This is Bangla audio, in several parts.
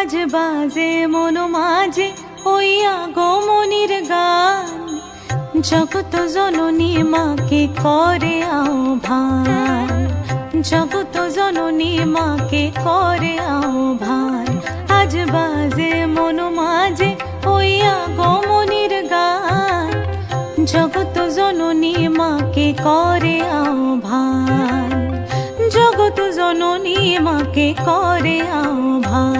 আজ বাজে, মন মাঝে ওই আগমনির গান। জগত জননী মাকে করে আহ্বান। জগত জননী মাকে করে আহ্বান। আজ বাজে, মন মাঝে ওই আগমনির গান। জগত জননী মাকে করে আহ্বান। জগত জননী মাকে করে আহ্বান।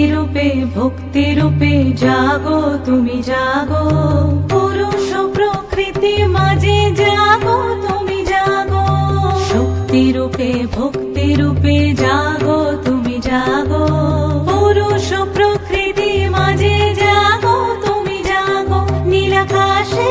শক্তিরূপে ভক্তিরূপে জাগো, তুমি জাগো। পুরুষ প্রকৃতি মাঝে জাগো, তুমি জাগো। শক্তিরূপে, ভক্তিরূপে জাগো, তুমি জাগো। পুরুষ প্রকৃতি মাঝে জাগো, তুমি জাগো। নীলাকাশে